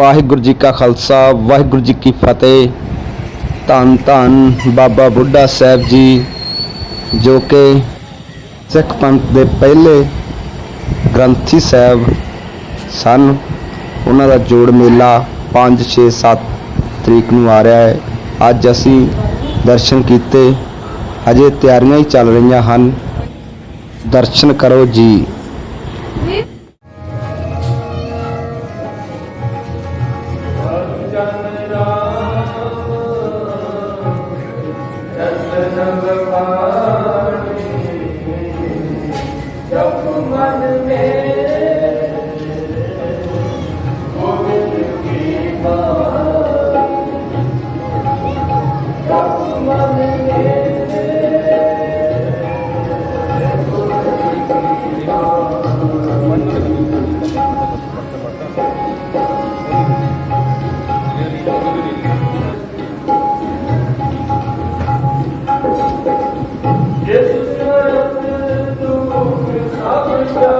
ਵਾਹਿਗੁਰੂ ਜੀ ਕਾ ਖਾਲਸਾ, ਵਾਹਿਗੁਰੂ ਜੀ ਕੀ ਫਤਿਹ। ਧੰਨ ਧੰਨ ਬਾਬਾ ਬੁੱਢਾ ਸਾਹਿਬ ਜੀ, ਜੋ ਕਿ ਸਿੱਖ ਪੰਥ ਦੇ ਪਹਿਲੇ ਗ੍ਰੰਥੀ ਸਾਹਿਬ ਸਨ। ਉਹਨਾਂ ਦਾ ਜੋੜ ਮੇਲਾ 5 6 7 ਤਰੀਕ ਨੂੰ ਆ ਰਿਹਾ ਹੈ। ਅੱਜ ਅਸੀਂ ਦਰਸ਼ਨ ਕੀਤੇ। ਹਜੇ ਤਿਆਰੀਆਂ ਹੀ ਚੱਲ ਰਹੀਆਂ ਹਨ। ਦਰਸ਼ਨ ਕਰੋ ਜੀ। Afrika.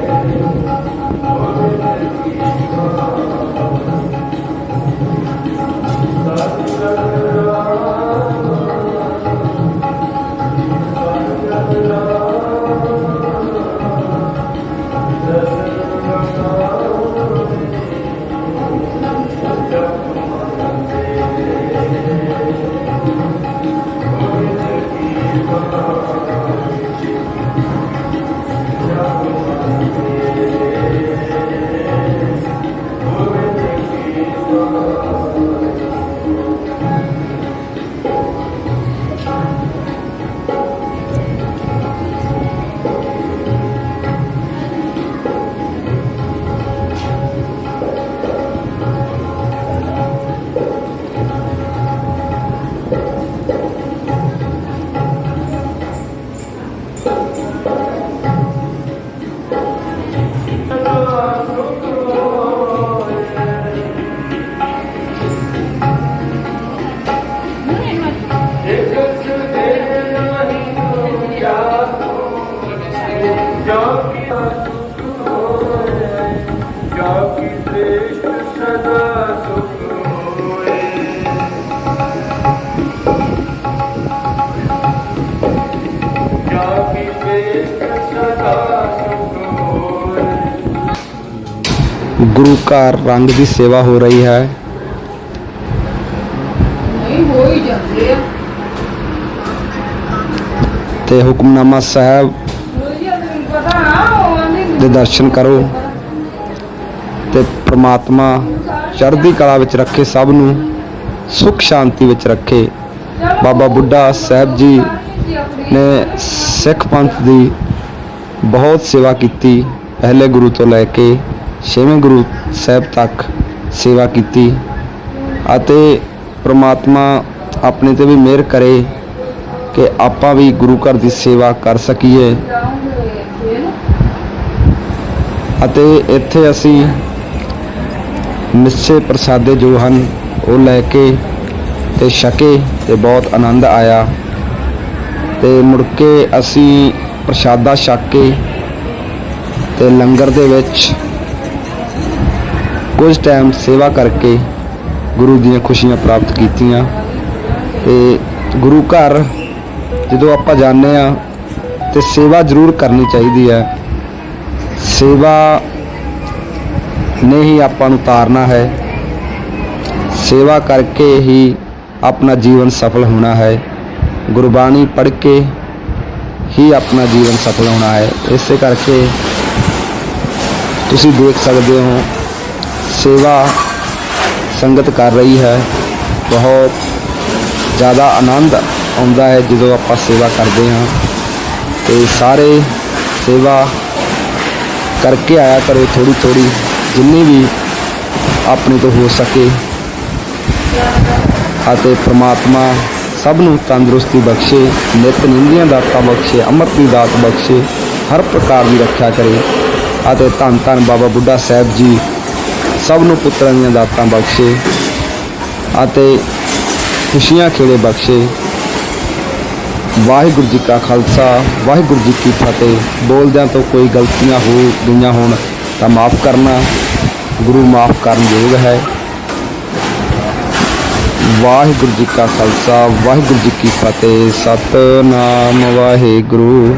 Música ਗੁਰੂ ਘਰ ਰੰਗ ਦੀ ਸੇਵਾ ਹੋ ਰਹੀ ਹੈ। ਨਹੀਂ ਹੋ ਹੀ ਜਾਂਦੇ ਆ। ਤੇ ਹੁਕਮਨਾਮਾ ਸਾਹਿਬ ਦੇ ਦਰਸ਼ਨ ਕਰੋ। ਤੇ ਪ੍ਰਮਾਤਮਾ ਚੜ੍ਹਦੀ ਕਲਾ ਵਿੱਚ ਰੱਖੇ ਸਭ ਨੂੰ ਸੁਖ ਸ਼ਾਂਤੀ ਵਿੱਚ ਰੱਖੇ। ਬਾਬਾ ਬੁੱਢਾ ਸਾਹਿਬ ਜੀ ਨੇ ਸਿੱਖ ਪੰਥ ਦੀ ਬਹੁਤ ਸੇਵਾ ਕੀਤੀ ਪਹਿਲੇ ਗੁਰੂ ਤੋਂ ਲੈ ਕੇ। ਛੇਵੇਂ ਗੁਰੂ ਸਾਹਿਬ ਤੱਕ ਸੇਵਾ ਕੀਤੀ ਅਤੇ ਪ੍ਰਮਾਤਮਾ ਆਪਣੇ ਤੇ ਵੀ ਮਿਹਰ ਕਰੇ ਕਿ ਆਪਾਂ ਵੀ ਗੁਰੂ ਘਰ ਦੀ ਸੇਵਾ ਕਰ ਸਕੀਏ। ਅਤੇ ਇੱਥੇ ਅਸੀਂ ਮਿੱਸੇ ਪ੍ਰਸਾਦੇ ਜੋ ਹਨ, ਉਹ ਲੈ ਕੇ ਤੇ ਛਕੇ ਤੇ ਬਹੁਤ ਆਨੰਦ ਆਇਆ। ਤੇ ਮੁੜ ਕੇ ਅਸੀਂ ਪ੍ਰਸ਼ਾਦਾ ਛਕ ਕੇ ਤੇ ਲੰਗਰ ਦੇ ਵਿੱਚ ਕੁਝ ਟਾਈਮ ਸੇਵਾ ਕਰਕੇ ਗੁਰੂ ਦੀਆਂ ਖੁਸ਼ੀਆਂ ਪ੍ਰਾਪਤ ਕੀਤੀਆਂ। ਤੇ ਗੁਰੂ ਘਰ ਜਦੋਂ ਆਪਾਂ ਜਾਂਦੇ ਆ ਤੇ ਸੇਵਾ ਜ਼ਰੂਰ ਕਰਨੀ ਚਾਹੀਦੀ ਹੈ। ਸੇਵਾ ਨੇ ਹੀ ਆਪਾਂ ਨੂੰ ਤਾਰਨਾ ਹੈ। ਸੇਵਾ ਕਰਕੇ ਹੀ ਆਪਣਾ ਜੀਵਨ ਸਫਲ ਹੋਣਾ ਹੈ। ਗੁਰਬਾਣੀ ਪੜ੍ਹ ਕੇ ਹੀ ਆਪਣਾ ਜੀਵਨ ਸਫਲ ਹੋਣਾ ਹੈ। ਇਸੇ ਕਰਕੇ ਤੁਸੀਂ ਦੇਖ ਸਕਦੇ ਹੋ ਸੇਵਾ ਸੰਗਤ ਕਰ ਰਹੀ ਹੈ। ਬਹੁਤ ਜ਼ਿਆਦਾ ਆਨੰਦ ਆਉਂਦਾ ਹੈ ਜਦੋਂ ਆਪਾਂ ਸੇਵਾ ਕਰਦੇ ਹਾਂ। ਤੇ ਸਾਰੇ ਸੇਵਾ ਕਰਕੇ ਆਇਆ ਕਰੋ ਥੋੜੀ ਥੋੜੀ ਜਿੰਨੀ ਵੀ ਆਪਣੇ ਤੋਂ ਹੋ ਸਕੇ। ਅਤੇ ਪ੍ਰਮਾਤਮਾ ਸਭ ਨੂੰ ਤੰਦਰੁਸਤੀ ਬਖਸ਼ੇ, ਨਿਤ ਨਿੰਦੀਆਂ ਦਾਤਾ ਬਖਸ਼ੇ, ਅੰਮ੍ਰਿਤ ਦੀ ਦਾਤ ਬਖਸ਼ੇ, ਹਰ ਪ੍ਰਕਾਰ ਦੀ ਰੱਖਿਆ ਕਰੇ। ਅਤੇ ਧੰਨ ਧੰਨ ਬਾਬਾ ਬੁੱਢਾ ਸਾਹਿਬ ਜੀ ਸਭ ਨੂੰ ਪੁੱਤਰਾਂ ਦੀਆਂ ਦਾਤਾਂ ਬਖਸ਼ੇ ਅਤੇ ਖੁਸ਼ੀਆਂ ਖੇੜੇ ਬਖਸ਼ੇ। ਵਾਹਿਗੁਰੂ ਜੀ ਕਾ ਖਾਲਸਾ, ਵਾਹਿਗੁਰੂ ਜੀ ਕੀ ਫਤਿਹ। ਬੋਲਦਿਆਂ ਤੋਂ ਕੋਈ ਗਲਤੀਆਂ ਹੋ ਗਈਆਂ ਹੋਣ ਤਾਂ ਮਾਫ ਕਰਨਾ, ਗੁਰੂ ਮਾਫ ਕਰਨ ਯੋਗ ਹੈ। ਵਾਹਿਗੁਰੂ ਜੀ ਕਾ ਖਾਲਸਾ, ਵਾਹਿਗੁਰੂ ਜੀ ਕੀ ਫਤਿਹ। ਸਤਨਾਮ ਵਾਹਿਗੁਰੂ।